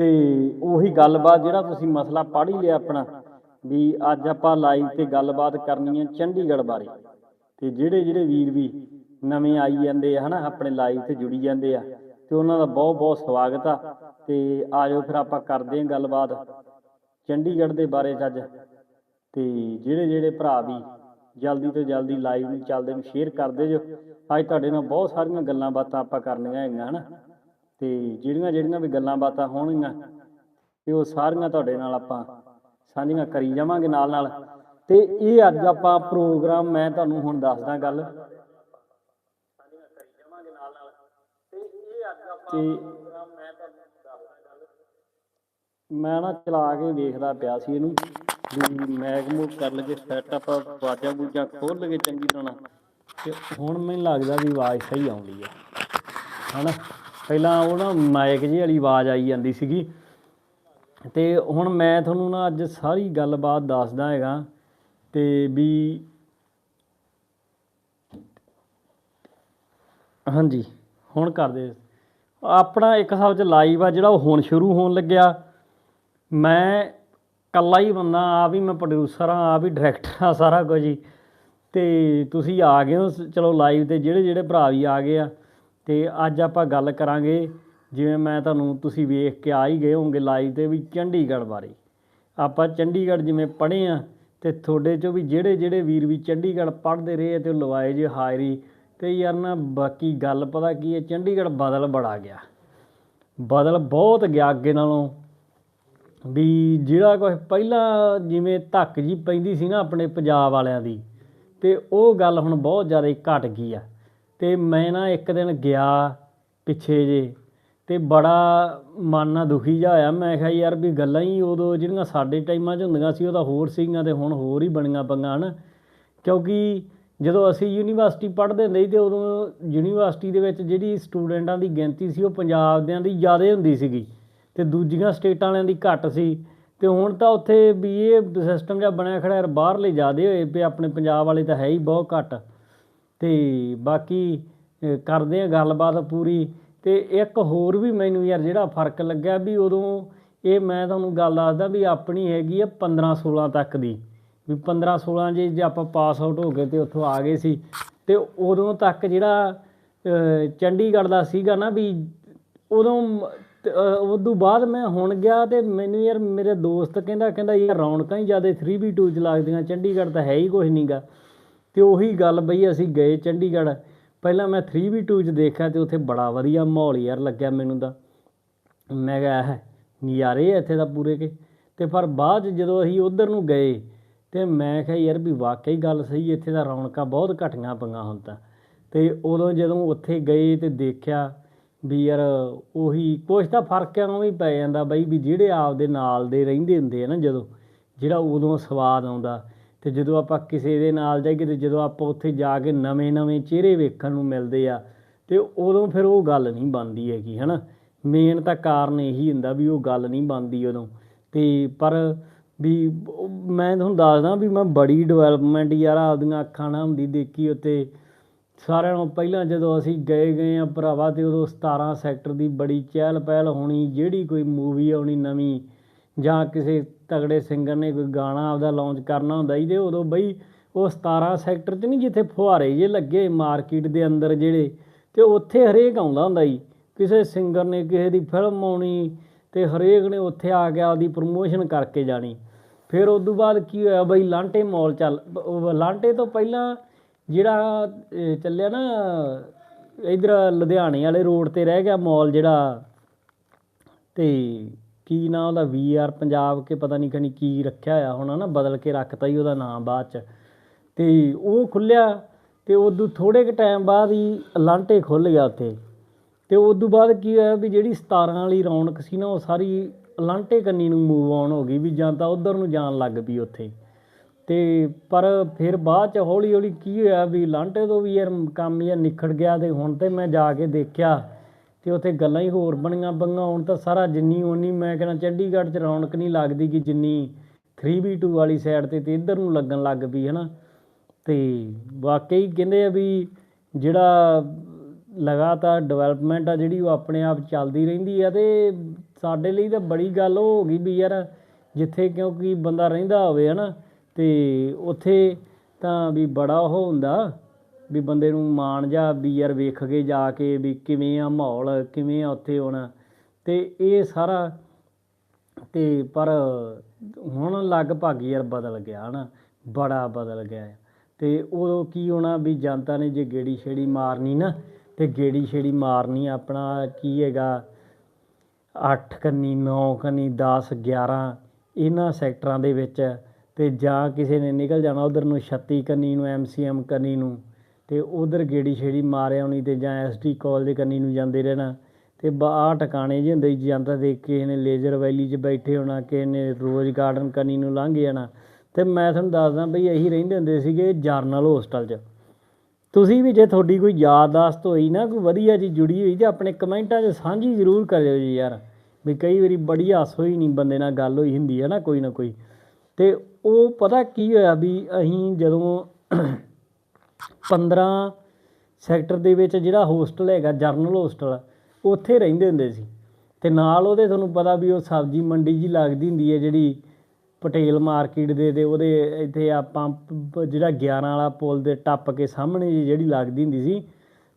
ਤੇ ਉਹੀ ਗੱਲਬਾਤ ਜਿਹੜਾ ਤੁਸੀਂ ਮਸਲਾ ਪੜ੍ਹ ਹੀ ਲਿਆ ਆਪਣਾ, ਵੀ ਅੱਜ ਆਪਾਂ ਲਾਈਵ ਤੇ ਗੱਲਬਾਤ ਕਰਨੀ ਹੈ ਚੰਡੀਗੜ੍ਹ ਬਾਰੇ। ਤੇ ਜਿਹੜੇ ਜਿਹੜੇ ਵੀਰ ਵੀ ਨਵੇਂ ਆਈ ਜਾਂਦੇ ਆ, ਹਨਾ, ਆਪਣੇ ਲਾਈਵ ਤੇ ਜੁੜੀ ਜਾਂਦੇ ਆ, ਤੇ ਉਹਨਾਂ ਦਾ ਬਹੁਤ ਬਹੁਤ ਸਵਾਗਤ ਆ। ਤੇ ਆਜੋ ਫਿਰ ਆਪਾਂ ਕਰਦੇ ਹਾਂ ਗੱਲਬਾਤ ਚੰਡੀਗੜ੍ਹ ਦੇ ਬਾਰੇ 'ਚ ਅੱਜ। ਤੇ ਜਿਹੜੇ ਜਿਹੜੇ ਭਰਾ ਵੀ ਜਲਦੀ ਤੋਂ ਜਲਦੀ ਲਾਈਵ ਨੂੰ ਚੱਲਦੇ ਨੂੰ ਸ਼ੇਅਰ ਕਰਦੇ ਜੋ, ਅੱਜ ਤੁਹਾਡੇ ਨਾਲ ਬਹੁਤ ਸਾਰੀਆਂ ਗੱਲਾਂ ਬਾਤਾਂ ਆਪਾਂ ਕਰਨੀਆਂ ਹੈਗੀਆਂ, ਹਨਾ। ਤੇ ਜਿਹੜੀਆਂ ਜਿਹੜੀਆਂ ਵੀ ਗੱਲਾਂ ਬਾਤਾਂ ਹੋਣਗੀਆਂ ਤੇ ਉਹ ਸਾਰੀਆਂ ਤੁਹਾਡੇ ਨਾਲ ਆਪਾਂ ਸਾਂਝੀਆਂ ਕਰੀ ਜਾਵਾਂਗੇ ਨਾਲ ਨਾਲ। ਤੇ ਇਹ ਅੱਜ ਆਪਾਂ ਪ੍ਰੋਗਰਾਮ ਮੈਂ ਤੁਹਾਨੂੰ ਹੁਣ ਦੱਸਦਾ ਗੱਲ। ਤੇ ਮੈਂ ਨਾ ਚਲਾ ਕੇ ਵੇਖਦਾ ਪਿਆ ਸੀ ਇਹਨੂੰ ਵੀ ਮੈਗ ਮੂਵ ਕਰ ਲਗੇ ਸੈਟਅਪ ਵਾਜਾਂ ਬੂਜਾਂ ਖੋਲ ਲਗੇ ਚੰਗੀ ਤਰ੍ਹਾਂ। ਤੇ ਹੁਣ ਮੈਨੂੰ ਲੱਗਦਾ ਵੀ ਆਵਾਜ਼ ਸਹੀ ਆਉਂਦੀ ਹੈ ਹਨਾ? ਪਹਿਲਾਂ ਉਹ ਨਾ ਮਾਈਕ ਜਿਹੀ ਵਾਲੀ ਆਵਾਜ਼ ਆਈ ਜਾਂਦੀ ਸੀਗੀ। ਤੇ ਹੁਣ ਮੈਂ ਤੁਹਾਨੂੰ ਨਾ ਅੱਜ ਸਾਰੀ ਗੱਲਬਾਤ ਦੱਸਦਾ ਹੈਗਾ ਤੇ ਵੀ ਹਾਂਜੀ, ਹੁਣ ਕਰਦੇ ਆਪਣਾ ਇੱਕ ਹਿਸਾਬ ਚ ਲਾਈਵ ਆ ਜਿਹੜਾ ਉਹ ਹੁਣ ਸ਼ੁਰੂ ਹੋਣ ਲੱਗਿਆ। ਮੈਂ ਕੱਲਾ ਹੀ ਬੰਦਾ, ਆ ਵੀ ਮੈਂ ਪ੍ਰੋਡਿਊਸਰ ਆ ਆ ਵੀ ਡਾਇਰੈਕਟਰ ਆ ਸਾਰਾ ਕੁਝ ਹੀ। ਤੇ ਤੁਸੀਂ ਆ ਗਏ ਹੋ, ਚਲੋ ਲਾਈਵ ਤੇ ਜਿਹੜੇ ਜਿਹੜੇ ਭਰਾ ਵੀ ਆ ਗਏ ਆ। ਤੇ ਅੱਜ ਆਪਾਂ ਗੱਲ ਕਰਾਂਗੇ, ਜਿਵੇਂ ਮੈਂ ਤੁਹਾਨੂੰ ਤੁਸੀਂ ਵੇਖ ਕੇ ਆ ਹੀ ਗਏ ਹੋਵੋਗੇ ਲਾਈਵ ਤੇ ਵੀ ਚੰਡੀਗੜ੍ਹ ਬਾਰੇ। ਆਪਾਂ ਚੰਡੀਗੜ੍ਹ ਜਿਵੇਂ ਪੜ੍ਹੇ ਆ, ਤੇ ਤੁਹਾਡੇ ਚੋਂ ਵੀ ਜਿਹੜੇ ਜਿਹੜੇ ਵੀਰ ਵੀ ਚੰਡੀਗੜ੍ਹ ਪੜ੍ਹਦੇ ਰਹੇ ਆ ਤੇ ਉਹ ਲਵਾਏ ਜੇ ਹਾਜ਼ਰੀ, ਤੇ ਯਾਰ ਨਾ ਬਾਕੀ ਗੱਲ ਪਤਾ ਕੀ ਹੈ, ਚੰਡੀਗੜ੍ਹ ਬਦਲ ਬੜਾ ਗਿਆ। ਬਦਲ ਬਹੁਤ ਗਿਆ ਅੱਗੇ ਨਾਲੋਂ। ਵੀ ਜਿਹੜਾ ਕੁਝ ਪਹਿਲਾਂ ਜਿਵੇਂ ਧੱਕ ਜੀ ਪੈਂਦੀ ਸੀ ਨਾ ਆਪਣੇ ਪੰਜਾਬ ਵਾਲਿਆਂ ਦੀ, ਤੇ ਉਹ ਗੱਲ ਹੁਣ ਬਹੁਤ ਜ਼ਿਆਦਾ ਘਟ ਗਈ ਆ। ਅਤੇ ਮੈਂ ਨਾ ਇੱਕ ਦਿਨ ਗਿਆ ਪਿੱਛੇ ਜਿਹੇ ਅਤੇ ਬੜਾ ਮਨ ਨਾਲ ਦੁਖੀ ਜਿਹਾ ਹੋਇਆ। ਮੈਂ ਕਿਹਾ ਯਾਰ ਵੀ ਗੱਲਾਂ ਹੀ ਉਦੋਂ ਜਿਹੜੀਆਂ ਸਾਡੇ ਟਾਈਮਾਂ 'ਚ ਹੁੰਦੀਆਂ ਸੀ ਉਹ ਤਾਂ ਹੋਰ ਸੀਗੀਆਂ ਅਤੇ ਹੁਣ ਹੋਰ ਹੀ ਬਣੀਆਂ ਪੰਗਾਂ ਹਨ। ਕਿਉਂਕਿ ਜਦੋਂ ਅਸੀਂ ਯੂਨੀਵਰਸਿਟੀ ਪੜ੍ਹਦੇ ਹੁੰਦੇ ਸੀ ਤੇ ਉਦੋਂ ਯੂਨੀਵਰਸਿਟੀ ਦੇ ਵਿੱਚ ਜਿਹੜੀ ਸਟੂਡੈਂਟਾਂ ਦੀ ਗਿਣਤੀ ਸੀ ਉਹ ਪੰਜਾਬ ਦਿਆਂ ਦੀ ਜ਼ਿਆਦਾ ਹੁੰਦੀ ਸੀਗੀ ਅਤੇ ਦੂਜੀਆਂ ਸਟੇਟਾਂ ਵਾਲਿਆਂ ਦੀ ਘੱਟ ਸੀ। ਅਤੇ ਹੁਣ ਤਾਂ ਉੱਥੇ ਵੀ ਇਹ ਸਿਸਟਮ ਜਿਹਾ ਬਣਿਆ ਖੜਾ ਯਾਰ ਬਾਹਰਲੇ ਜ਼ਿਆਦਾ ਹੋਏ ਪਏ ਆਪਣੇ ਪੰਜਾਬ ਵਾਲੇ ਤਾਂ ਹੈ ਹੀ ਬਹੁਤ ਘੱਟ। ਤੇ ਬਾਕੀ ਕਰਦੇ ਆ ਗੱਲਬਾਤ ਪੂਰੀ। ਤੇ ਇੱਕ ਹੋਰ ਵੀ ਮੈਨੂੰ ਯਾਰ ਜਿਹੜਾ ਫ਼ਰਕ ਲੱਗਿਆ ਵੀ ਉਦੋਂ ਇਹ ਮੈਂ ਤੁਹਾਨੂੰ ਗੱਲ ਦੱਸਦਾ ਵੀ ਆਪਣੀ ਹੈਗੀ ਆ 15 16 ਤੱਕ ਦੀ। ਵੀ 15 16 ਜੇ ਜੇ ਆਪਾਂ ਪਾਸ ਆਊਟ ਹੋ ਗਏ ਤੇ ਉੱਥੋਂ ਆ ਗਏ ਸੀ। ਤੇ ਉਦੋਂ ਤੱਕ ਜਿਹੜਾ ਚੰਡੀਗੜ੍ਹ ਦਾ ਸੀਗਾ ਨਾ ਵੀ ਉਦੋਂ ਉਦੋਂ ਬਾਅਦ ਮੈਂ ਹੁਣ ਗਿਆ ਤੇ ਮੈਨੂੰ ਯਾਰ ਮੇਰੇ ਦੋਸਤ ਕਹਿੰਦਾ ਕਹਿੰਦਾ ਯਾਰ ਰੌਣਕਾਂ ਹੀ ਜ਼ਿਆਦਾ 3v2 ਚ ਲੱਗਦੀਆਂ, ਚੰਡੀਗੜ੍ਹ ਤਾਂ ਹੈ ਹੀ ਕੁਝ ਨਹੀਂਗਾ ਤੇ ਉਹੀ ਗੱਲ ਬਈ ਅਸੀਂ ਗਏ ਚੰਡੀਗੜ੍ਹ। ਪਹਿਲਾਂ ਮੈਂ 3v2 ਚ ਦੇਖਿਆ ਤੇ ਉੱਥੇ ਬੜਾ ਵਧੀਆ ਮਾਹੌਲ ਯਾਰ ਲੱਗਿਆ ਮੈਨੂੰ ਤਾਂ। ਮੈਂ ਕਿਹਾ ਨਜ਼ਾਰੇ ਆ ਇੱਥੇ ਦਾ ਪੂਰੇ ਕੇ। ਤੇ ਪਰ ਬਾਅਦ 'ਚ ਜਦੋਂ ਅਸੀਂ ਉਧਰ ਨੂੰ ਗਏ ਤੇ ਮੈਂ ਕਿਹਾ ਯਾਰ ਵੀ ਵਾਕਈ ਗੱਲ ਸਹੀ ਇੱਥੇ ਦਾ ਰੌਣਕਾਂ ਬਹੁਤ ਘਟੀਆਂ ਪਈਆਂ ਹੁਣ ਤਾਂ। ਤੇ ਉਦੋਂ ਜਦੋਂ ਉੱਥੇ ਗਏ ਤੇ ਦੇਖਿਆ ਵੀ ਯਾਰ ਉਹੀ ਕੁਛ ਤਾਂ ਫ਼ਰਕ ਆ ਉਹ ਵੀ ਪੈ ਜਾਂਦਾ ਬਈ ਵੀ ਜਿਹੜੇ ਆਪਦੇ ਨਾਲ ਦੇ ਰਹਿੰਦੇ ਹੁੰਦੇ ਆ ਨਾ ਜਦੋਂ, ਜਿਹੜਾ ਉਦੋਂ ਸਵਾਦ ਆਉਂਦਾ। ਤੇ ਜਦੋਂ ਆਪਾਂ ਕਿਸੇ ਦੇ ਨਾਲ ਜਾਈਏ ਤੇ ਜਦੋਂ ਆਪਾਂ ਉੱਥੇ ਜਾ ਕੇ ਨਵੇਂ-ਨਵੇਂ ਚਿਹਰੇ ਵੇਖਣ ਨੂੰ ਮਿਲਦੇ ਆ, ਤੇ ਉਦੋਂ ਫਿਰ ਉਹ ਗੱਲ ਨਹੀਂ ਬਣਦੀ ਹੈਗੀ, ਹਨਾ? ਮੇਨ ਤਾਂ ਕਾਰਨ ਇਹੀ ਹੁੰਦਾ ਵੀ ਉਹ ਗੱਲ ਨਹੀਂ ਬਣਦੀ ਉਦੋਂ। ਤੇ ਪਰ ਵੀ ਮੈਂ ਤੁਹਾਨੂੰ ਦੱਸਦਾ ਵੀ ਮੈਂ ਬੜੀ ਡਿਵੈਲਪਮੈਂਟ ਯਾਰ ਆਪਦੀਆਂ ਅੱਖਾਂ ਨਾਲ ਹੁੰਦੀ ਦੇਖੀ ਉੱਤੇ ਸਾਰਿਆਂ ਨੂੰ ਪਹਿਲਾਂ ਜਦੋਂ ਅਸੀਂ ਗਏ ਗਏ ਆ ਭਰਾਵਾ, ਤੇ ਉਦੋਂ 17 ਸੈਕਟਰ ਦੀ ਬੜੀ ਚਹਿਲ ਪਹਿਲ ਹੋਣੀ, ਜਿਹੜੀ ਕੋਈ ਮੂਵੀ ਆਉਣੀ ਨਵੀਂ ਜਾਂ ਕਿਸੇ ਤਗੜੇ ਸਿੰਗਰ ਨੇ ਕੋਈ ਗਾਣਾ ਆਪਦਾ ਲਾਂਚ ਕਰਨਾ ਹੁੰਦਾ ਸੀ ਤੇ ਉਦੋਂ ਬਈ ਉਹ 17 ਸੈਕਟਰ 'ਚ ਨਹੀਂ ਜਿੱਥੇ ਫੁਹਾਰੇ ਜੇ ਲੱਗੇ ਮਾਰਕੀਟ ਦੇ ਅੰਦਰ ਜਿਹੜੇ, ਤੇ ਉੱਥੇ ਹਰੇਕ ਆਉਂਦਾ ਹੁੰਦਾ ਜੀ ਕਿਸੇ ਸਿੰਗਰ ਨੇ ਕਿਸੇ ਦੀ ਫਿਲਮ ਆਉਣੀ ਤੇ ਹਰੇਕ ਨੇ ਉੱਥੇ ਆ ਕੇ ਆਪਦੀ ਪ੍ਰਮੋਸ਼ਨ ਕਰਕੇ ਜਾਣੀ। ਫਿਰ ਉਸ ਤੋਂ ਬਾਅਦ ਕੀ ਹੋਇਆ ਬਈ ਲਾਂਟੇ ਮਾਲ ਚੱਲ ਲਾਂਟੇ ਤੋਂ ਪਹਿਲਾਂ ਜਿਹੜਾ ਚੱਲਿਆ ਨਾ, ਇਧਰ ਲੁਧਿਆਣੇ ਵਾਲੇ ਰੋਡ ਤੇ ਰਹਿ ਗਿਆ ਮਾਲ ਜਿਹੜਾ, ਤੇ ਕੀ ਨਾ ਉਹਦਾ ਵੀਆਰ ਪੰਜਾਬ ਕੇ ਪਤਾ ਨਹੀਂ ਖਣੀ ਕੀ ਰੱਖਿਆ ਹੋਇਆ ਹੋਣਾ ਨਾ, ਬਦਲ ਕੇ ਰੱਖਤਾ ਹੀ ਉਹਦਾ ਨਾਮ ਬਾਅਦ ਚ। ਤੇ ਉਹ ਖੁੱਲਿਆ ਤੇ ਉਦੋਂ ਥੋੜੇ ਕੁ ਟਾਈਮ ਬਾਅਦ ਹੀ ਅਲਾਂਟੇ ਖੁੱਲ ਗਿਆ ਉੱਥੇ। ਤੇ ਉਦੋਂ ਬਾਅਦ ਕੀ ਹੋਇਆ ਵੀ ਜਿਹੜੀ 17 ਵਾਲੀ ਰੌਣਕ ਸੀ ਨਾ, ਉਹ ਸਾਰੀ ਅਲਾਂਟੇ ਕੰਨੀ ਨੂੰ ਮੂਵ ਆਨ ਹੋ ਗਈ ਵੀ ਜਾਂ ਤਾਂ ਉਧਰ ਨੂੰ ਜਾਣ ਲੱਗ ਪਈ ਉੱਥੇ। ਤੇ ਪਰ ਫਿਰ ਬਾਅਦ ਚ ਹੌਲੀ ਹੌਲੀ ਕੀ ਹੋਇਆ ਵੀ ਲਾਂਟੇ ਤੋਂ ਵੀ ਯਾਰ ਕੰਮ ਜਿਹਾ ਨਿਖੜ ਗਿਆ ਤੇ ਹੁਣ ਤੇ ਮੈਂ ਜਾ ਕੇ ਦੇਖਿਆ ਤੇ ਉੱਥੇ ਗੱਲਾਂ ਹੀ ਹੋਰ ਬਣੀਆਂ, ਬੰਗਾ ਹੁਣ ਤਾਂ ਸਾਰਾ ਜਿੰਨੀ ਓਨੀ, ਮੈਂ ਕਹਿੰਦਾ ਚੰਡੀਗੜ੍ਹ 'ਚ ਰੌਣਕ ਨਹੀਂ ਲੱਗਦੀ ਕਿ ਜਿੰਨੀ 3v2 ਵਾਲੀ ਸਾਈਡ ਤੇ ਤੇ ਇੱਧਰ ਨੂੰ ਲੱਗਣ ਲੱਗ ਪਈ ਹੈ ਨਾ ਤੇ ਵਾਕਈ ਕਹਿੰਦੇ ਆ ਵੀ ਜਿਹੜਾ ਲਗਾਤਾਰ ਡਿਵੈਲਪਮੈਂਟ ਆ ਜਿਹੜੀ ਉਹ ਆਪਣੇ ਆਪ ਚੱਲਦੀ ਰਹਿੰਦੀ ਆ ਤੇ ਸਾਡੇ ਲਈ ਤਾਂ ਬੜੀ ਗੱਲ ਉਹ ਹੋ ਗਈ ਵੀ ਯਾਰ ਜਿੱਥੇ ਕਿਉਂਕਿ ਬੰਦਾ ਰਹਿੰਦਾ ਹੋਵੇ, ਹਨਾ। ਤੇ ਉੱਥੇ ਤਾਂ ਵੀ ਬੜਾ ਉਹ ਹੁੰਦਾ। ਵੀ ਬੰਦੇ ਨੂੰ ਮਾਣ ਜਾ ਵੀ ਯਾਰ ਵੇਖ ਕੇ ਜਾ ਕੇ ਵੀ ਕਿਵੇਂ ਆ ਮਾਹੌਲ, ਕਿਵੇਂ ਆ ਉੱਥੇ ਹੋਣਾ ਤੇ ਇਹ ਸਾਰਾ ਤੇ ਪਰ ਹੁਣ ਲਗਭਗ ਯਾਰ ਬਦਲ ਗਿਆ ਹਨਾ ਬੜਾ ਬਦਲ ਗਿਆ ਹੈ। ਤੇ ਉਦੋਂ ਕੀ ਹੋਣਾ ਵੀ ਜਨਤਾ ਨੇ ਜੇ ਗੇੜੀ ਛੇੜੀ ਮਾਰਨੀ ਨਾ, ਤੇ ਗੇੜੀ ਛੇੜੀ ਮਾਰਨੀ ਆਪਣਾ ਕੀ ਹੈਗਾ 8 ਕੰਨੀ 9 ਕੰਨੀ 10 11 ਇਹਨਾਂ ਸੈਕਟਰਾਂ ਦੇ ਵਿੱਚ ਤੇ ਜਾਂ ਕਿਸੇ ਨੇ ਨਿਕਲ ਜਾਣਾ ਉਧਰ ਨੂੰ 36 ਕੰਨੀ ਨੂੰ ਐਮਸੀਐਮ ਕੰਨੀ ਨੂੰ ਅਤੇ ਉੱਧਰ ਗੇੜੀ ਛੇੜੀ ਮਾਰਿਆ ਹੋਣੀ ਅਤੇ ਜਾਂ ਐਸਟੀ ਕਾਲਜ ਕੰਨੀ ਨੂੰ ਜਾਂਦੇ ਰਹਿਣਾ। ਤੇ ਬਾਹਰ ਟਿਕਾਣੇ ਜਿਹੇ ਹੁੰਦੇ ਸੀ, ਜਾਂਦਾ ਦੇਖ ਕਿਸੇ ਨੇ ਲੇਜ਼ਰ ਵੈਲੀ 'ਚ ਬੈਠੇ ਹੋਣਾ ਕਿਸੇ ਨੇ ਰੋਜ਼ ਗਾਰਡਨ ਕੰਨੀ ਨੂੰ ਲੰਘ ਜਾਣਾ। ਅਤੇ ਮੈਂ ਤੁਹਾਨੂੰ ਦੱਸਦਾ ਬਈ ਅਸੀਂ ਰਹਿੰਦੇ ਹੁੰਦੇ ਸੀਗੇ ਜਰਨਲ ਹੋਸਟਲ 'ਚ। ਤੁਸੀਂ ਵੀ ਜੇ ਤੁਹਾਡੀ ਕੋਈ ਯਾਦਦਾਸ਼ਤ ਹੋਈ ਨਾ, ਕੋਈ ਵਧੀਆ ਜੀ ਜੁੜੀ ਹੋਈ ਤੇ ਆਪਣੇ ਕਮੈਂਟਾਂ 'ਚ ਸਾਂਝੀ ਜ਼ਰੂਰ ਕਰਿਓ ਜੀ ਯਾਰ। ਵੀ ਕਈ ਵਾਰੀ ਬੜੀ ਹਾਸ ਹੋਈ ਨਹੀਂ ਬੰਦੇ ਨਾਲ ਗੱਲ ਹੋਈ ਹੁੰਦੀ ਹੈ ਨਾ ਕੋਈ ਨਾ ਕੋਈ। ਤੇ ਉਹ ਪਤਾ ਕੀ ਹੋਇਆ ਵੀ ਅਸੀਂ ਜਦੋਂ 15 ਸੈਕਟਰ ਦੇ ਵਿੱਚ ਜਿਹੜਾ ਹੋਸਟਲ ਹੈਗਾ, ਜਰਨਲ ਹੋਸਟਲ, ਉੱਥੇ ਰਹਿੰਦੇ ਹੁੰਦੇ ਸੀ। ਤੇ ਨਾਲ ਉਹਦੇ ਤੁਹਾਨੂੰ ਪਤਾ ਵੀ ਉਹ ਸਬਜ਼ੀ ਮੰਡੀ ਜੀ ਲੱਗਦੀ ਹੁੰਦੀ ਹੈ, ਜਿਹੜੀ ਪਟੇਲ ਮਾਰਕੀਟ ਦੇ ਤੇ ਉਹਦੇ ਇੱਥੇ ਆ ਪੰਪ ਜਿਹੜਾ 11 ਵਾਲਾ ਪੁਲ ਦੇ ਟੱਪ ਕੇ ਸਾਹਮਣੇ ਜਿਹੀ ਜਿਹੜੀ ਲੱਗਦੀ ਹੁੰਦੀ ਸੀ।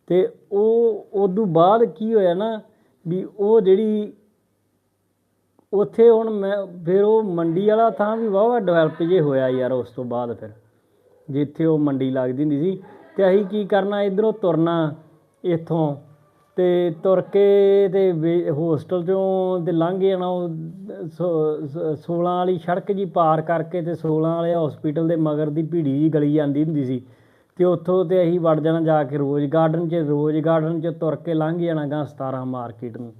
ਤੇ ਉਹ, ਉਦੋਂ ਬਾਅਦ ਕੀ ਹੋਇਆ ਨਾ ਵੀ ਉਹ ਜਿਹੜੀ ਉੱਥੇ ਹੁਣ ਮੈਂ, ਫਿਰ ਉਹ ਮੰਡੀ ਵਾਲਾ ਥਾਂ ਵੀ ਵਾਹਵਾ ਡਿਵੈਲਪ ਜੇ ਹੋਇਆ ਯਾਰ ਉਸ ਤੋਂ ਬਾਅਦ ਫਿਰ। ਜਿੱਥੇ ਉਹ ਮੰਡੀ ਲੱਗਦੀ ਹੁੰਦੀ ਸੀ। ਤੇ ਅਸੀਂ ਕੀ ਕਰਨਾ, ਇਧਰੋਂ ਤੁਰਨਾ ਇੱਥੋਂ ਤੇ ਤੁਰ ਕੇ ਤੇ ਹੋਸਟਲ ਚੋਂ ਤੇ ਲੰਘ ਜਾਣਾ ਉਹ 16 ਵਾਲੀ ਸੜਕ ਜੀ ਪਾਰ ਕਰਕੇ ਤੇ 16 ਵਾਲੇ ਹਸਪੀਟਲ ਦੇ ਮਗਰ ਦੀ ਭੀੜੀ ਜੀ ਗਲੀ ਜਾਂਦੀ ਹੁੰਦੀ ਸੀ। ਤੇ ਉੱਥੋਂ ਤੇ ਅਸੀਂ ਵੜ ਜਾਣਾ ਜਾ ਕੇ ਰੋਜ਼ ਗਾਰਡਨ 'ਚ, ਰੋਜ਼ ਗਾਰਡਨ 'ਚ ਤੁਰ ਕੇ ਲੰਘ ਜਾਣਾ ਗਾ 17 ਮਾਰਕੀਟ ਨੂੰ।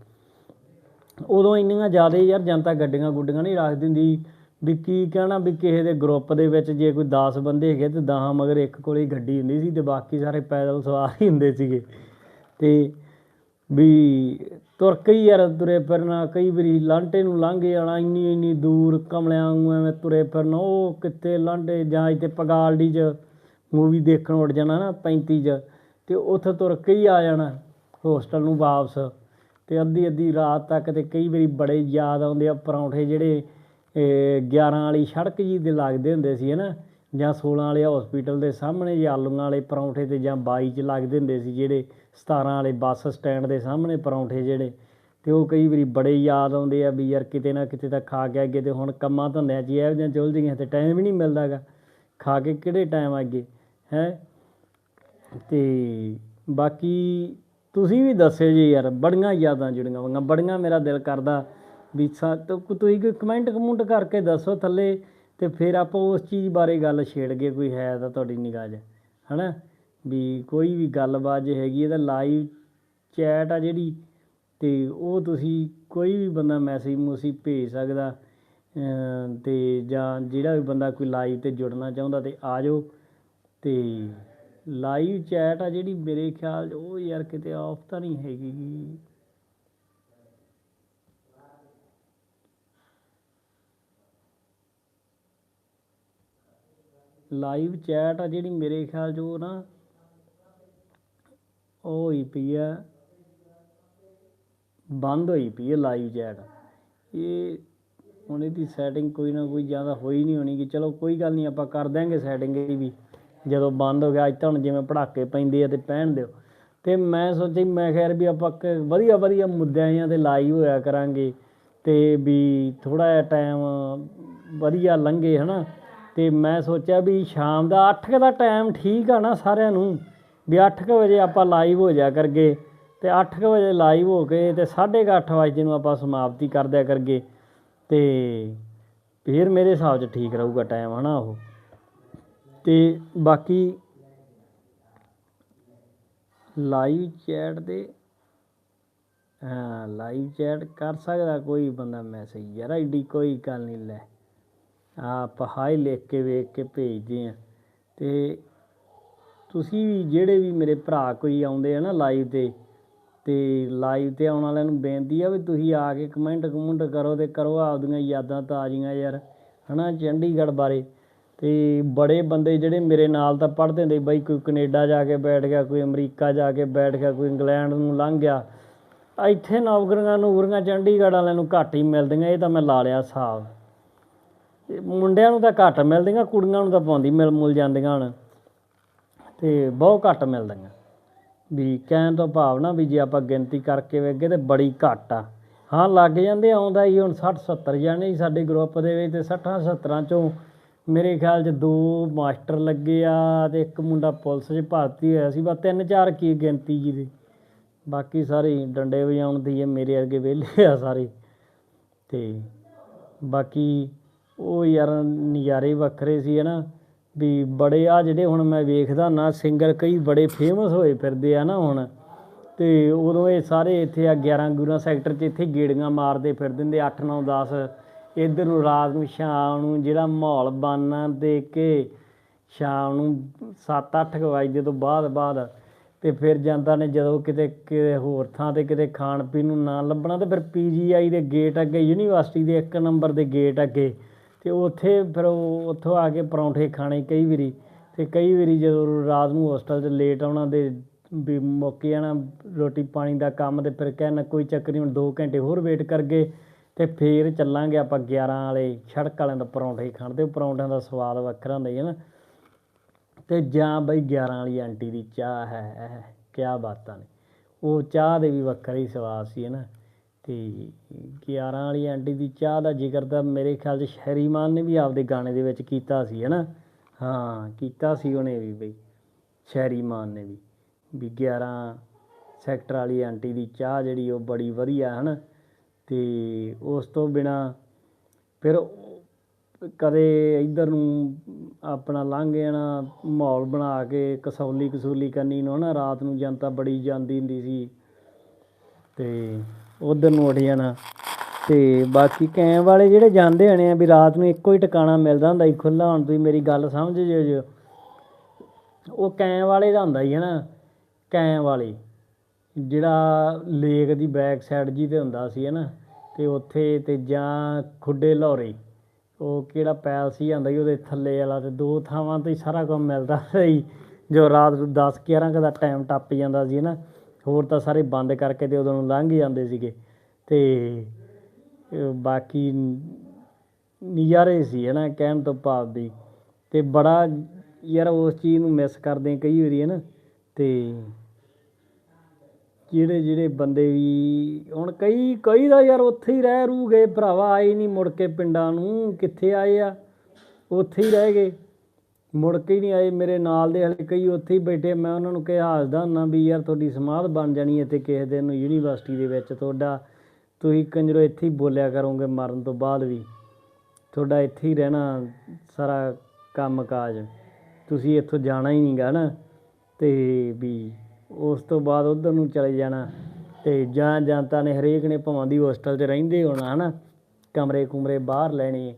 ਉਦੋਂ ਇੰਨੀਆਂ ਜ਼ਿਆਦਾ ਯਾਰ ਜਨਤਾ ਗੱਡੀਆਂ ਗੁੱਡੀਆਂ ਨਹੀਂ ਰੱਖਦੀ ਹੁੰਦੀ। ਵੀ ਕੀ ਕਹਿਣਾ ਵੀ ਕਿਸੇ ਦੇ ਗਰੁੱਪ ਦੇ ਵਿੱਚ ਜੇ ਕੋਈ 10 ਬੰਦੇ ਹੈਗੇ ਤੇ 10 ਮਗਰ ਇੱਕ ਕੋਲ ਹੀ ਗੱਡੀ ਹੁੰਦੀ ਸੀ ਤੇ ਬਾਕੀ ਸਾਰੇ ਪੈਦਲ ਸਵਾਰ ਹੀ ਹੁੰਦੇ ਸੀਗੇ। ਤੇ ਵੀ ਤੁਰ ਕੇ ਹੀ ਯਾਰ ਤੁਰੇ ਫਿਰਨਾ, ਕਈ ਵਾਰੀ ਲਾਂਟੇ ਨੂੰ ਲੰਘ ਜਾਣਾ, ਇੰਨੀ ਇੰਨੀ ਦੂਰ ਕਮਲਿਆਂ ਨੂੰ ਐਵੇਂ ਤੁਰੇ ਫਿਰਨਾ, ਉਹ ਕਿੱਥੇ ਲਾਂਟੇ ਜਾਂ ਇੱਥੇ ਪਗਾਲਡੀ 'ਚ ਮੂਵੀ ਦੇਖਣ ਉੱਡ ਜਾਣਾ ਨਾ 35 'ਚ, ਤੇ ਉੱਥੇ ਤੁਰ ਕੇ ਹੀ ਆ ਜਾਣਾ ਹੋਸਟਲ ਨੂੰ ਵਾਪਸ। ਤੇ ਅੱਧੀ ਅੱਧੀ ਰਾਤ ਤੱਕ ਤੇ ਕਈ ਵਾਰੀ ਬੜੇ ਯਾਦ ਆਉਂਦੇ ਆ ਪਰੌਂਠੇ ਜਿਹੜੇ 11 ਵਾਲੀ ਸੜਕ ਜੀ ਦੇ ਲੱਗਦੇ ਹੁੰਦੇ ਸੀ ਹਨਾ, ਜਾਂ 16 ਵਾਲੇ ਹਸਪੀਟਲ ਦੇ ਸਾਹਮਣੇ, ਜੇ ਆਲੂਆਂ ਵਾਲੇ ਪਰੌਂਠੇ ਤੇ ਜਾਂ 22 ਚ ਲੱਗਦੇ ਹੁੰਦੇ ਸੀ ਜਿਹੜੇ 17 ਵਾਲੇ ਬੱਸ ਸਟੈਂਡ ਦੇ ਸਾਹਮਣੇ ਪਰੌਂਠੇ ਜਿਹੜੇ, ਤੇ ਉਹ ਕਈ ਵਾਰੀ ਬੜੇ ਯਾਦ ਆਉਂਦੇ ਆ ਵੀ ਯਾਰ ਕਿਤੇ ਨਾ ਕਿਤੇ ਤਾਂ ਖਾ ਕੇ ਅੱਗੇ ਤੇ ਹੁਣ ਕੰਮਾਂ ਧੰਦਿਆਂ 'ਚ ਇਹੋ ਜਿਹੀਆਂ ਚੁੱਲ ਜੀਆਂ ਤੇ ਟਾਈਮ ਹੀ ਨਹੀਂ ਮਿਲਦਾਗਾ, ਖਾ ਕੇ ਕਿਹੜੇ ਟਾਈਮ ਅੱਗੇ, ਹੈ? ਤੇ ਬਾਕੀ ਤੁਸੀਂ ਵੀ ਦੱਸਿਓ ਜੀ ਯਾਰ, ਬੜੀਆਂ ਯਾਦਾਂ ਜੁੜੀਆਂ ਹੋਈਆਂ, ਬੜੀਆਂ ਮੇਰਾ ਦਿਲ ਕਰਦਾ ਵੀ ਸਾ ਤੁਸੀਂ ਕੋਈ ਕਮੈਂਟ ਕਮੂੰਟ ਕਰਕੇ ਦੱਸੋ ਥੱਲੇ ਤੇ ਫਿਰ ਆਪਾਂ ਉਸ ਚੀਜ਼ ਬਾਰੇ ਗੱਲ ਛੇੜ ਗਏ ਕੋਈ ਹੈ ਤਾਂ ਤੁਹਾਡੀ ਨਿਗਾਹ 'ਚ, ਹਨਾ? ਵੀ ਕੋਈ ਵੀ ਗੱਲਬਾਤ ਜੇ ਹੈਗੀ ਇਹਦਾ ਲਾਈਵ ਚੈਟ ਆ ਜਿਹੜੀ ਤੇ ਉਹ ਤੁਸੀਂ ਕੋਈ ਵੀ ਬੰਦਾ ਮੈਸੇਜ ਮੂਸੀ ਭੇਜ ਸਕਦਾ ਅਮ ਤੇ ਜਾਂ ਜਿਹੜਾ ਵੀ ਬੰਦਾ ਕੋਈ ਲਾਈਵ ਤੇ ਜੁੜਨਾ ਚਾਹੁੰਦਾ ਤੇ ਆ ਜਾਓ। ਤੇ ਲਾਈਵ ਚੈਟ ਆ ਜਿਹੜੀ ਮੇਰੇ ਖਿਆਲ 'ਚ ਉਹ ਯਾਰ ਕਿਤੇ ਆਫ ਤਾਂ ਨਹੀਂ ਹੈਗੀ। ਲਾਈਵ ਚੈਟ ਆ ਜਿਹੜੀ ਮੇਰੇ ਖਿਆਲ 'ਚ ਉਹ ਨਾ ਉਹ ਹੋਈ ਪਈ ਆ, ਬੰਦ ਹੋਈ ਪਈ ਹੈ ਲਾਈਵ ਚੈਟ ਇਹ ਹੁਣ ਇਹਦੀ ਸੈਟਿੰਗ ਕੋਈ ਨਾ ਕੋਈ ਜ਼ਿਆਦਾ ਹੋਈ ਨਹੀਂ ਹੋਣੀ ਕਿ ਚਲੋ ਕੋਈ ਗੱਲ ਨਹੀਂ, ਆਪਾਂ ਕਰ ਦਿਆਂਗੇ ਸੈਟਿੰਗ ਇਹ ਵੀ। ਜਦੋਂ ਬੰਦ ਹੋ ਗਿਆ, ਅੱਜ ਤਾਂ ਹੁਣ ਜਿਵੇਂ ਪੜਾਕੇ ਪੈਂਦੇ ਆ ਤੇ ਪਹਿਨ ਦਿਓ। ਤੇ ਮੈਂ ਸੋਚੀ ਮੈਂ ਖੈਰ ਵੀ ਆਪਾਂ ਇੱਕ ਵਧੀਆ ਵਧੀਆ ਮੁੱਦਿਆਂ ਤੇ ਲਾਈਵ ਹੋਇਆ ਕਰਾਂਗੇ ਤੇ ਵੀ ਥੋੜਾ ਜਿਹਾ ਟਾਈਮ ਵਧੀਆ ਲੰਘੇ, ਹਨਾ? ਤੇ ਮੈਂ ਸੋਚਿਆ ਵੀ ਸ਼ਾਮ ਦਾ 8 ਦਾ ਟਾਈਮ ਠੀਕ ਆ ਨਾ ਸਾਰਿਆਂ ਨੂੰ, ਵੀ 8 ਵਜੇ ਆਪਾਂ ਲਾਈਵ ਹੋ ਜਾ ਕਰਗੇ ਤੇ 8 ਵਜੇ ਲਾਈਵ ਹੋ ਕੇ ਤੇ 8:30 ਵਜੇ ਨੂੰ ਆਪਾਂ ਸਮਾਪਤੀ ਕਰ ਦਿਆ ਕਰਗੇ ਤੇ ਫਿਰ ਮੇਰੇ ਹਿਸਾਬ 'ਚ ਠੀਕ ਰਹੂਗਾ ਟਾਈਮ ਹਨਾ ਉਹ। ਤੇ ਬਾਕੀ ਲਾਈਵ ਚੈਟ ਦੇ ਹਾਂ ਲਾਈਵ ਚੈਟ ਕਰ ਸਕਦਾ ਕੋਈ ਬੰਦਾ ਮੈਸੇਜ ਯਾਰ ਐਡੀ ਕੋਈ ਗੱਲ ਨਹੀਂ ਲੈ। ਆਪਾਂ ਹਾਈ ਲਿਖ ਕੇ ਵੇਖ ਕੇ ਭੇਜਦੇ ਆ। ਤੇ ਤੁਸੀਂ ਵੀ ਜਿਹੜੇ ਵੀ ਮੇਰੇ ਭਰਾ ਕੋਈ ਆਉਂਦੇ ਆ ਨਾ ਲਾਈਵ ਤੇ ਤੇ ਲਾਈਵ ਤੇ ਆਉਣ ਵਾਲਿਆਂ ਨੂੰ ਬੇਨਤੀ ਆ ਵੀ ਤੁਸੀਂ ਆ ਕੇ ਕਮੈਂਟ ਕਮੈਂਟ ਕਰੋ ਤੇ ਕਰੋ ਆਪਦੀਆਂ ਯਾਦਾਂ ਤਾਜ਼ੀਆਂ ਯਾਰ, ਹਨਾ ਚੰਡੀਗੜ੍ਹ ਬਾਰੇ। ਤੇ ਬੜੇ ਬੰਦੇ ਜਿਹੜੇ ਮੇਰੇ ਨਾਲ ਤਾਂ ਪੜ੍ਹਦੇ ਹੁੰਦੇ ਬਈ ਕੋਈ ਕੈਨੇਡਾ ਜਾ ਕੇ ਬੈਠ ਗਿਆ, ਕੋਈ ਅਮਰੀਕਾ ਜਾ ਕੇ ਬੈਠ ਗਿਆ, ਕੋਈ ਇੰਗਲੈਂਡ ਨੂੰ ਲੰਘ ਗਿਆ। ਇੱਥੇ ਨੌਕਰੀਆਂ ਨੂਕਰੀਆਂ ਚੰਡੀਗੜ੍ਹ ਵਾਲਿਆਂ ਨੂੰ ਘੱਟ ਹੀ ਮਿਲਦੀਆਂ, ਇਹ ਤਾਂ ਮੈਂ ਲਾ ਲਿਆ ਹਿਸਾਬ। ਮੁੰਡਿਆਂ ਨੂੰ ਤਾਂ ਘੱਟ ਮਿਲਦੀਆਂ, ਕੁੜੀਆਂ ਨੂੰ ਤਾਂ ਪਾਉਂਦੀ, ਮਿਲ ਮੁਲ ਜਾਂਦੀਆਂ ਹਨ। ਤੇ ਬਹੁਤ ਘੱਟ ਮਿਲਦੀਆਂ। ਵੀ ਕਹਿਣ ਤੋਂ ਭਾਵ ਨਾ ਵੀ ਜੇ ਆਪਾਂ ਗਿਣਤੀ ਕਰਕੇ ਵੇਖੇ ਤੇ ਬੜੀ ਘੱਟ ਆ। ਹਾਂ, ਲੱਗ ਜਾਂਦੇ, ਆਉਂਦਾ ਹੀ ਹੁਣ 60 70 ਜਾਣੇ ਹੀ ਸਾਡੇ ਗਰੁੱਪ ਦੇ ਵਿੱਚ ਤੇ 60 70 ਚੋਂ ਮੇਰੇ ਖਿਆਲ 'ਚ ਦੋ ਮਾਸਟਰ ਲੱਗੇ ਆ ਤੇ ਇੱਕ ਮੁੰਡਾ ਪੁਲਿਸ 'ਚ ਭਰਤੀ ਹੋਇਆ ਸੀ, ਬਸ ਤਿੰਨ ਚਾਰ ਕੀ ਗਿਣਤੀ ਜੀ ਦੀ। ਬਾਕੀ ਸਾਰੇ ਹੀ ਡੰਡੇ ਵਜਾਉਣ ਦੀ ਹੈ ਮੇਰੇ ਅੱਗੇ ਵਿਹਲੇ ਆ ਸਾਰੇ। ਤੇ ਬਾਕੀ ਉਹ ਯਾਰ ਨਜ਼ਾਰੇ ਵੱਖਰੇ ਸੀ ਹਨਾ, ਵੀ ਬੜੇ ਆ ਜਿਹੜੇ ਹੁਣ ਮੈਂ ਵੇਖਦਾ ਨਾ, ਸਿੰਗਰ ਕਈ ਬੜੇ ਫੇਮਸ ਹੋਏ ਫਿਰਦੇ ਆ ਨਾ ਹੁਣ। ਤੇ ਉਦੋਂ ਇਹ ਸਾਰੇ ਇੱਥੇ ਆ 11 ਗੁਰਾਂ ਸੈਕਟਰ 'ਚ ਇੱਥੇ ਗੇੜੀਆਂ ਮਾਰਦੇ ਫਿਰਦੇ ਹੁੰਦੇ 8 9 10 ਇੱਧਰ ਨੂੰ ਰਾਤ ਨੂੰ ਸ਼ਾਮ ਨੂੰ ਜਿਹੜਾ ਮਾਹੌਲ ਬਾਨਾ ਦੇ ਕੇ ਸ਼ਾਮ ਨੂੰ 7 8 ਵਜੇ ਤੋਂ ਬਾਅਦ ਬਾਅਦ ਤੇ ਫਿਰ ਜਾਂਦਾ ਨੇ ਜਦੋਂ ਕਿਤੇ ਕਿਤੇ ਹੋਰ ਥਾਂ ਤੇ ਕਿਤੇ ਖਾਣ ਪੀਣ ਨੂੰ ਨਾ ਲੱਭਣਾ ਤੇ ਫਿਰ ਪੀਜੀਆਈ ਦੇ ਗੇਟ ਅੱਗੇ, ਯੂਨੀਵਰਸਿਟੀ ਦੇ ਇੱਕ ਨੰਬਰ ਦੇ ਗੇਟ ਅੱਗੇ ਤੇ ਉੱਥੇ ਫਿਰ ਉਹ ਉੱਥੋਂ ਆ ਕੇ ਪਰੌਂਠੇ ਖਾਣੇ ਕਈ ਵਾਰੀ। ਅਤੇ ਕਈ ਵਾਰੀ ਜਦੋਂ ਰਾਤ ਨੂੰ ਹੋਸਟਲ 'ਚ ਲੇਟ ਆਉਣਾ ਅਤੇ ਵੀ ਮੁੱਕ ਜਾਣਾ ਰੋਟੀ ਪਾਣੀ ਦਾ ਕੰਮ ਤੇ ਫਿਰ ਕਹਿਣਾ ਕੋਈ ਚੱਕਰ ਨਹੀਂ ਹੁਣ ਦੋ ਘੰਟੇ ਹੋਰ ਵੇਟ ਕਰਗੇ ਅਤੇ ਫਿਰ ਚੱਲਾਂਗੇ ਆਪਾਂ 11 ਵਾਲੇ ਸੜਕ ਵਾਲਿਆਂ ਦਾ ਪਰੌਂਠੇ ਖਾਣ ਤੇ ਉਹ ਪਰੌਂਠਿਆਂ ਦਾ ਸਵਾਦ ਵੱਖਰਾ ਹੁੰਦਾ ਹੀ ਹੈ ਨਾ। ਅਤੇ ਜਾਂ ਬਈ 11 ਵਾਲੀ ਆਂਟੀ ਦੀ ਚਾਹ ਹੈ, ਕਿਆ ਬਾਤਾਂ ਨੇ। ਉਹ ਚਾਹ ਦੇ ਵੀ ਵੱਖਰੇ ਹੀ ਸਵਾਦ ਸੀ ਹੈ ਨਾ। ਤੇ 11 ਵਾਲੀ ਆਂਟੀ ਦੀ ਚਾਹ ਦਾ ਜ਼ਿਕਰ ਤਾਂ ਮੇਰੇ ਖਿਆਲ 'ਚ ਸ਼ਹਿਰੀ ਮਾਨ ਨੇ ਵੀ ਆਪਦੇ ਗਾਣੇ ਦੇ ਵਿੱਚ ਕੀਤਾ ਸੀ ਹੈ ਨਾ ਹਾਂ, ਕੀਤਾ ਸੀ ਉਹਨੇ ਵੀ ਬਈ ਸ਼ਹਿਰੀ ਮਾਨ ਨੇ ਵੀ। ਵੀ 11 ਸੈਕਟਰ ਵਾਲੀ ਆਂਟੀ ਦੀ ਚਾਹ ਜਿਹੜੀ ਉਹ ਬੜੀ ਵਧੀਆ, ਹਨ? ਤੇ ਉਸ ਤੋਂ ਬਿਨਾ ਫਿਰ ਕਦੇ ਇੱਧਰ ਨੂੰ ਆਪਣਾ ਲੰਘ ਜਾਣਾ, ਮਾਹੌਲ ਬਣਾ ਕੇ ਕਸੌਲੀ ਕਸੂਲੀ ਕਰਨੀ ਨੂੰ ਨਾ ਰਾਤ ਨੂੰ ਜਨਤਾ ਬੜੀ ਜਾਂਦੀ ਹੁੰਦੀ ਸੀ। ਤੇ ਉਧਰ ਨੂੰ ਉੱਠ ਜਾਣਾ। ਤੇ ਬਾਕੀ ਕੈਮ ਵਾਲੇ ਜਿਹੜੇ ਜਾਂਦੇ ਹੋਣੇ ਆ ਵੀ ਰਾਤ ਨੂੰ ਇੱਕੋ ਹੀ ਟਿਕਾਣਾ ਮਿਲਦਾ ਹੁੰਦਾ ਸੀ ਖੁੱਲਾ ਹੁਣ ਤੁਸੀਂ ਮੇਰੀ ਗੱਲ ਸਮਝ ਜਿਓ ਜੋ ਉਹ ਕੈਮ ਵਾਲੇ ਦਾ ਹੁੰਦਾ ਹੀ ਹੈ ਨਾ ਕੈਮ ਵਾਲੇ। ਜਿਹੜਾ ਲੇਕ ਦੀ ਬੈਕ ਸਾਈਡ ਜੀ ਤੇ ਹੁੰਦਾ ਸੀ ਹੈ ਨਾ ਤੇ ਉੱਥੇ ਤੇ ਜਾਂ ਖੁੱਡੇ ਲਾਹੌਰੇ। ਉਹ ਕਿਹੜਾ ਪੈਲਸ ਹੀ ਆਂਦਾ ਸੀ, ਉਹਦੇ ਥੱਲੇ ਵਾਲਾ ਤੇ ਦੋ ਥਾਵਾਂ ਤੇ ਸਾਰਾ ਕੰਮ ਮਿਲਦਾ ਸੀ। ਜੋ ਰਾਤ ਨੂੰ 10 11 ਕੁ ਦਾ ਟਾਈਮ ਟੱਪ ਜਾਂਦਾ ਸੀ ਨਾ ਹੋਰ ਤਾਂ ਸਾਰੇ ਬੰਦ ਕਰਕੇ ਤੇ ਉਦੋਂ ਨੂੰ ਲੰਘ ਜਾਂਦੇ ਸੀਗੇ। ਤੇ ਬਾਕੀ ਨਜ਼ਾਰੇ ਸੀ ਹੈ ਨਾ ਕਹਿਣ ਤੋਂ ਭਾਵ ਵੀ। ਤੇ ਬੜਾ ਯਾਰ ਉਸ ਚੀਜ਼ ਨੂੰ ਮਿਸ ਕਰਦੇ ਕਈ ਵਾਰੀ ਹੈ ਨਾ ਤੇ ਜਿਹੜੇ ਜਿਹੜੇ ਬੰਦੇ ਵੀ ਹੁਣ ਕਈ ਕਈ ਦਾ ਯਾਰ ਉੱਥੇ ਹੀ ਰਹਿ ਰੂ ਗਏ, ਭਰਾਵਾ ਆਏ ਨਹੀਂ ਮੁੜ ਕੇ ਪਿੰਡਾਂ ਨੂੰ, ਕਿੱਥੇ ਆਏ ਆ? ਉੱਥੇ ਹੀ ਰਹਿ ਗਏ। ਮੁੜ ਕੇ ਹੀ ਨਹੀਂ ਆਏ। ਮੇਰੇ ਨਾਲ ਦੇ ਹਲੇ ਕਈ ਉੱਥੇ ਹੀ ਬੈਠੇ। ਮੈਂ ਉਹਨਾਂ ਨੂੰ ਕਿਹਾ, ਹੱਸਦਾ ਹੁੰਦਾ ਵੀ ਯਾਰ ਤੁਹਾਡੀ ਸਮਾਧ ਬਣ ਜਾਣੀ ਹੈ ਇੱਥੇ ਕਿਸੇ ਦਿਨ ਨੂੰ ਯੂਨੀਵਰਸਿਟੀ ਦੇ ਵਿੱਚ। ਤੁਹਾਡਾ, ਤੁਸੀਂ ਕੰਜਰੋ ਇੱਥੇ ਹੀ ਬੋਲਿਆ ਕਰੋਗੇ ਮਰਨ ਤੋਂ ਬਾਅਦ ਵੀ। ਤੁਹਾਡਾ ਇੱਥੇ ਹੀ ਰਹਿਣਾ ਸਾਰਾ ਕੰਮ ਕਾਜ ਤੁਸੀਂ ਇੱਥੋਂ ਜਾਣਾ ਹੀ ਨਹੀਂਗਾ ਨਾ। ਤੇ ਵੀ ਉਸ ਤੋਂ ਬਾਅਦ ਉਧਰ ਨੂੰ ਚਲੇ ਜਾਣਾ। ਤੇ ਜਾਂ ਜਨਤਾ ਨੇ ਹਰੇਕ ਨੇ ਭਵਾਂ ਦੀ ਹੋਸਟਲ 'ਚ ਰਹਿੰਦੇ ਹੋਣਾ, ਹਨਾ। ਕਮਰੇ ਕੁਮਰੇ ਬਾਹਰ ਲੈਣੇ।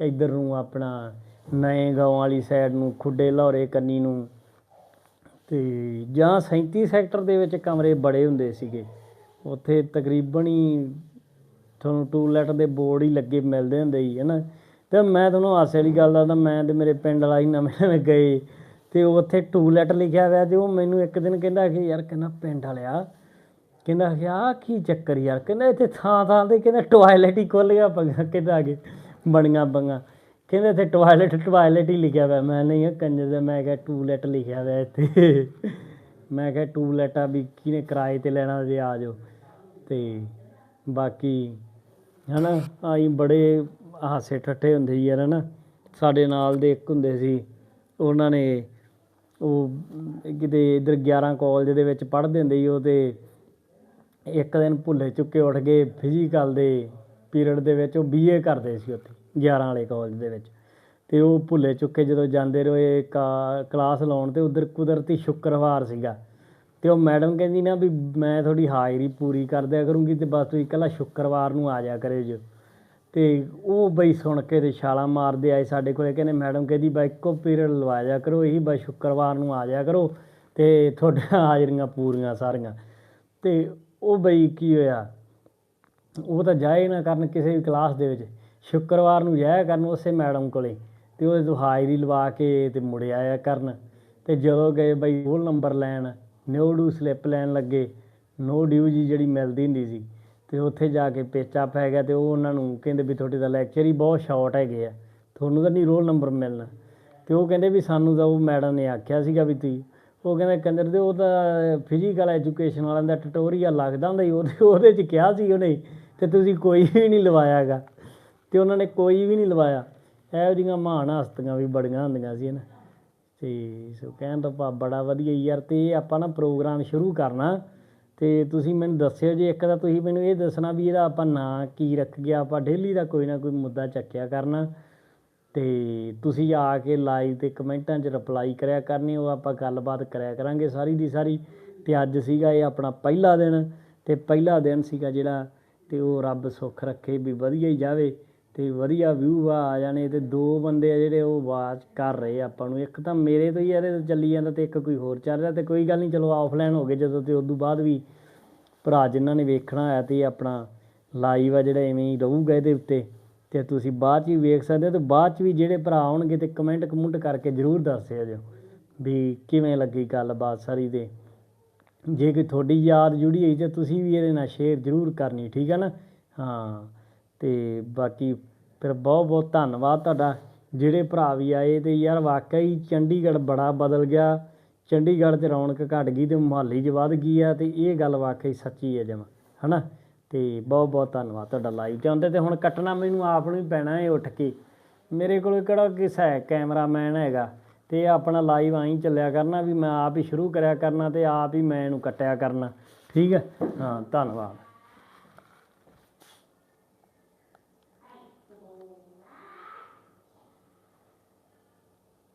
ਇੱਧਰ ਨੂੰ ਆਪਣਾ ਨਏ ਗਾਉਂ ਵਾਲੀ ਸਾਈਡ ਨੂੰ, ਖੁੱਡੇ ਲਾਹੌਰੇ ਕੰਨੀ ਨੂੰ ਤੇ ਜਾਂ 37 ਸੈਕਟਰ ਦੇ ਵਿੱਚ ਕਮਰੇ ਬੜੇ ਹੁੰਦੇ ਸੀਗੇ। ਉੱਥੇ ਤਕਰੀਬਨ ਹੀ ਤੁਹਾਨੂੰ ਟੂਲੈਟ ਦੇ ਬੋਰਡ ਹੀ ਲੱਗੇ ਮਿਲਦੇ ਹੁੰਦੇ ਹੀ ਹੈ ਨਾ ਤੇ ਮੈਂ ਤੁਹਾਨੂੰ ਹਾਸੇ ਵਾਲੀ ਗੱਲ ਦੱਸਦਾ, ਮੈਂ ਤੇ ਮੇਰੇ ਪਿੰਡ ਵਾਲਾ ਹੀ ਨਵੇਂ ਨਵੇਂ ਗਏ ਤੇ ਉੱਥੇ ਟੂਲੈਟ ਲਿਖਿਆ ਹੋਇਆ ਤੇ ਉਹ ਮੈਨੂੰ ਇੱਕ ਦਿਨ ਕਹਿੰਦਾ ਕਿ ਯਾਰ ਕਹਿੰਦਾ ਪਿੰਡ ਵਾਲਿਆ, ਕਹਿੰਦਾ ਕਿ ਆਹ ਕੀ ਚੱਕਰ ਯਾਰ, ਕਹਿੰਦਾ ਇੱਥੇ ਥਾਂ ਥਾਂ ਤੇ ਕਹਿੰਦਾ ਟਾਇਲਟ ਹੀ ਖੁੱਲ ਗਿਆ ਪੰਗਾ ਕਹਿੰਦਾ ਅਗੇ ਬਣੀਆਂ ਬੰਗਾ ਕਹਿੰਦੇ ਇੱਥੇ ਟਾਇਲਟ ਟਾਇਲਟ ਹੀ ਲਿਖਿਆ ਹੋਇਆ। ਮੈਂ ਨਹੀਂ, ਕੰਜਰ ਦਾ, ਮੈਂ ਕਿਹਾ ਟੂਲੈਟ ਲਿਖਿਆ ਹੋਇਆ ਇੱਥੇ। ਮੈਂ ਕਿਹਾ ਟੂਲੈਟ ਆ ਵੀ ਕਿਹਨੇ ਕਿਰਾਏ ਤੇ ਲੈਣਾ ਜੇ ਆ ਜਾਓ। ਤੇ ਬਾਕੀ, ਹਨਾ ਆਈ ਬੜੇ ਹਾਸੇ ਠੱਠੇ ਹੁੰਦੇ ਸੀ ਯਾਰ, ਹਨਾ। ਸਾਡੇ ਨਾਲ ਦੇ ਇੱਕ ਹੁੰਦੇ ਸੀ, ਉਹਨਾਂ ਨੇ ਉਹ ਕਿਤੇ ਇਧਰ 11 ਕਾਲਜ ਦੇ ਵਿੱਚ ਪੜ੍ਹਦੇ ਹੁੰਦੇ ਸੀ, ਉਹ ਤੇ ਇੱਕ ਦਿਨ ਭੁੱਲੇ ਚੁੱਕੇ ਉੱਠ ਗਏ ਫਿਜ਼ੀਕਲ ਦੇ ਪੀਰੀਅਡ ਦੇ ਵਿੱਚ ਉਹ ਬੀਏ ਕਰਦੇ ਸੀ ਉੱਥੇ। 11 ਵਾਲੇ ਕਾਲਜ ਦੇ ਵਿੱਚ। ਤੇ ਉਹ ਭੁੱਲੇ ਚੁੱਕੇ ਜਦੋਂ ਜਾਂਦੇ ਰਹੇ ਕਾ- ਕਲਾਸ ਲਾਉਣ ਤੇ ਉਧਰ ਕੁਦਰਤੀ ਸ਼ੁੱਕਰਵਾਰ ਸੀਗਾ। ਤੇ ਉਹ ਮੈਡਮ ਕਹਿੰਦੀ ਨਾ ਵੀ ਮੈਂ ਤੁਹਾਡੀ ਹਾਜ਼ਰੀ ਪੂਰੀ ਕਰ ਦਿਆ ਕਰੂੰਗੀ ਤੇ ਬਸ ਤੁਸੀਂ ਇਕੱਲਾ ਸ਼ੁੱਕਰਵਾਰ ਨੂੰ ਆ ਜਾ ਕਰਿਓ ਜੋ। ਤੇ ਉਹ ਬਈ ਸੁਣ ਕੇ ਤੇ ਛਾਲਾਂ ਮਾਰਦੇ ਆਏ ਸਾਡੇ ਕੋਲੇ, ਕਹਿੰਦੇ ਮੈਡਮ ਕਹਿੰਦੀ ਬਈ ਇੱਕੋ ਪੀਰੀਅਡ ਲਵਾ ਜਾ ਕਰੋ, ਇਹੀ ਬਸ ਸ਼ੁੱਕਰਵਾਰ ਨੂੰ ਆ ਜਾ ਕਰੋ ਤੇ ਤੁਹਾਡੀਆਂ ਹਾਜ਼ਰੀਆਂ ਪੂਰੀਆਂ ਸਾਰੀਆਂ। ਤੇ ਉਹ ਬਈ ਕੀ ਹੋਇਆ, ਉਹ ਤਾਂ ਜਾਏ ਨਾ ਕਰਨ ਕਿਸੇ ਵੀ ਕਲਾਸ ਦੇ ਵਿੱਚ। ਸ਼ੁੱਕਰਵਾਰ ਨੂੰ ਜਾਇਆ ਕਰਨ ਉਸੇ ਮੈਡਮ ਕੋਲੇ ਤੇ ਉਹ ਤੋਂ ਹਾਜ਼ਰੀ ਲਵਾ ਕੇ ਤੇ ਮੁੜ ਆਇਆ ਕਰਨ। ਤੇ ਜਦੋਂ ਗਏ ਬਈ ਰੋਲ ਨੰਬਰ ਲੈਣ ਨਿਊਡੂ ਸਲਿੱਪ ਲੈਣ ਲੱਗੇ ਨੋ ਡਿਊ ਜੀ ਜਿਹੜੀ ਮਿਲਦੀ ਹੁੰਦੀ ਸੀ। ਤੇ ਉੱਥੇ ਜਾ ਕੇ ਪੇਚਾ ਪੈ ਗਿਆ ਤੇ ਉਹ ਉਹਨਾਂ ਨੂੰ ਕਹਿੰਦੇ ਵੀ ਤੁਹਾਡੇ ਦਾ ਲੈਕਚਰ ਹੀ ਬਹੁਤ ਸ਼ਾਰਟ ਹੈਗੇ ਆ, ਤੁਹਾਨੂੰ ਤਾਂ ਨਹੀਂ ਰੋਲ ਨੰਬਰ ਮਿਲਣਾ। ਤੇ ਉਹ ਕਹਿੰਦੇ ਵੀ ਸਾਨੂੰ ਤਾਂ ਉਹ ਮੈਡਮ ਨੇ ਆਖਿਆ ਸੀਗਾ ਵੀ ਤੁਸੀਂ, ਉਹ ਕਹਿੰਦੇ ਕੰਦਰ ਦੇ ਉਹ ਤਾਂ ਫਿਜ਼ੀਕਲ ਐਜੂਕੇਸ਼ਨ ਵਾਲਿਆਂ ਦਾ ਟਿਊਟੋਰੀਅਲ ਲੱਗਦਾ ਹੁੰਦਾ ਸੀ, ਉਹਦੇ ਉਹਦੇ 'ਚ ਕਿਹਾ ਸੀ ਉਹਨੇ, ਤੇ ਤੁਸੀਂ ਕੋਈ ਵੀ ਨਹੀਂ ਲਵਾਇਆ ਹੈਗਾ ਤੇ ਉਹਨਾਂ ਨੇ ਕੋਈ ਵੀ ਨਹੀਂ ਲਵਾਇਆ। ਇਹੋ ਜਿਹੀਆਂ ਮਹਾਨ ਹਸਤੀਆਂ ਵੀ ਬੜੀਆਂ ਹੁੰਦੀਆਂ ਸੀ ਨਾ ਤੇ ਸੋ ਕਹਿਣ ਦਾ ਭਾਵ ਬੜਾ ਵਧੀਆ ਯਾਰ, ਤੇ ਇਹ ਆਪਾਂ ਨਾ ਪ੍ਰੋਗਰਾਮ ਸ਼ੁਰੂ ਕਰਨਾ। ਤੇ ਤੁਸੀਂ ਮੈਨੂੰ ਦੱਸਿਓ ਜੇ ਇੱਕ ਤਾਂ ਤੁਸੀਂ ਮੈਨੂੰ ਇਹ ਦੱਸਣਾ ਵੀ ਇਹਦਾ ਆਪਾਂ ਨਾਂ ਕੀ ਰੱਖ ਗਿਆ, ਆਪਾਂ ਡੇਲੀ ਦਾ ਕੋਈ ਨਾ ਕੋਈ ਮੁੱਦਾ ਚੱਕਿਆ ਕਰਨਾ। ਤੇ ਤੁਸੀਂ ਆ ਕੇ ਲਾਈਵ ਤੇ ਕਮੈਂਟਾਂ 'ਚ ਰਿਪਲਾਈ ਕਰਿਆ ਕਰਨੀ, ਉਹ ਆਪਾਂ ਗੱਲਬਾਤ ਕਰਿਆ ਕਰਾਂਗੇ ਸਾਰੀ ਦੀ ਸਾਰੀ। ਤੇ ਅੱਜ ਸੀਗਾ ਇਹ ਆਪਣਾ ਪਹਿਲਾ ਦਿਨ, ਤੇ ਪਹਿਲਾ ਦਿਨ ਸੀਗਾ ਜਿਹੜਾ, ਤੇ ਉਹ ਰੱਬ ਸੁੱਖ ਰੱਖੇ ਵੀ ਵਧੀਆ ਹੀ ਜਾਵੇ। ਤੇ ਵਧੀਆ ਵਿਊ ਆ ਆ ਜਾਣੇ ਤੇ ਦੋ ਬੰਦੇ ਆ ਜਿਹੜੇ ਉਹ ਆਵਾਜ਼ ਕਰ ਰਹੇ ਆ ਆਪਾਂ ਨੂੰ। ਇੱਕ ਤਾਂ ਮੇਰੇ ਤੋਂ ਹੀ ਇਹਦੇ ਤੋਂ ਚੱਲੀ ਜਾਂਦਾ ਤੇ ਇੱਕ ਕੋਈ ਹੋਰ ਚੱਲ ਰਿਹਾ ਤੇ ਕੋਈ ਗੱਲ ਨਹੀਂ, ਚਲੋ ਆਫਲਾਈਨ ਹੋ ਗਏ ਜਦੋਂ ਤੇ ਉਦੋਂ ਬਾਅਦ ਵੀ ਭਰਾ ਜਿਨ੍ਹਾਂ ਨੇ ਵੇਖਣਾ ਹੋਇਆ ਤੇ ਇਹ ਆਪਣਾ ਲਾਈਵ ਆ ਜਿਹੜਾ ਐਵੇਂ ਹੀ ਰਹੂਗਾ ਇਹਦੇ ਉੱਤੇ ਤੇ ਤੁਸੀਂ ਬਾਅਦ ਚ ਵੀ ਵੇਖ ਸਕਦੇ ਹੋ ਤੇ ਬਾਅਦ ਚ ਵੀ ਜਿਹੜੇ ਭਰਾ ਆਉਣਗੇ ਤੇ ਕਮੈਂਟ ਕਮੁੰਟ ਕਰਕੇ ਜਰੂਰ ਦੱਸਿਓ ਜਿਓ ਵੀ ਕਿਵੇਂ ਲੱਗੀ ਗੱਲਬਾਤ ਸਾਰੀ ਤੇ। ਜੇ ਕੋਈ ਤੁਹਾਡੀ ਯਾਦ ਜੁੜੀ ਹੋਈ ਤੇ ਤੁਸੀਂ ਵੀ ਇਹਦੇ ਨਾਲ ਸ਼ੇਅਰ ਜਰੂਰ ਕਰਨੀ, ਠੀਕ ਹੈ ਨਾ? ਹਾਂ। ਅਤੇ ਬਾਕੀ ਫਿਰ ਬਹੁਤ ਬਹੁਤ ਧੰਨਵਾਦ ਤੁਹਾਡਾ। ਜਿਹੜੇ ਭਰਾ ਵੀ ਆਏ ਅਤੇ ਯਾਰ ਵਾਕਈ ਚੰਡੀਗੜ੍ਹ ਬੜਾ ਬਦਲ ਗਿਆ। ਚੰਡੀਗੜ੍ਹ 'ਚ ਰੌਣਕ ਘੱਟ ਗਈ ਅਤੇ ਮੁਹਾਲੀ 'ਚ ਵੱਧ ਗਈ ਆ ਅਤੇ ਇਹ ਗੱਲ ਵਾਕਈ ਸੱਚੀ ਹੈ ਜਮ੍ਹਾਂ ਹੈ ਨਾ ਅਤੇ ਬਹੁਤ ਬਹੁਤ ਧੰਨਵਾਦ ਤੁਹਾਡਾ ਲਾਈਵ ਤੇ ਆਉਂਦੇ ਤੇ ਹੁਣ ਕੱਟਣਾ ਮੈਨੂੰ ਆਪ ਨੂੰ ਹੀ ਪੈਣਾ ਹੈ ਉੱਠ ਕੇ। ਮੇਰੇ ਕੋਲ ਕਿਹੜਾ ਕਿਸਾ ਹੈ, ਕੈਮਰਾਮੈਨ ਹੈਗਾ ਅਤੇ ਆਪਣਾ ਲਾਈਵ ਆਈ ਚੱਲਿਆ ਕਰਨਾ ਵੀ ਮੈਂ ਆਪ ਹੀ ਸ਼ੁਰੂ ਕਰਿਆ ਕਰਨਾ ਅਤੇ ਆਪ ਹੀ ਮੈਂ ਇਹਨੂੰ ਕੱਟਿਆ ਕਰਨਾ। ਠੀਕ ਹੈ ਹਾਂ, ਧੰਨਵਾਦ।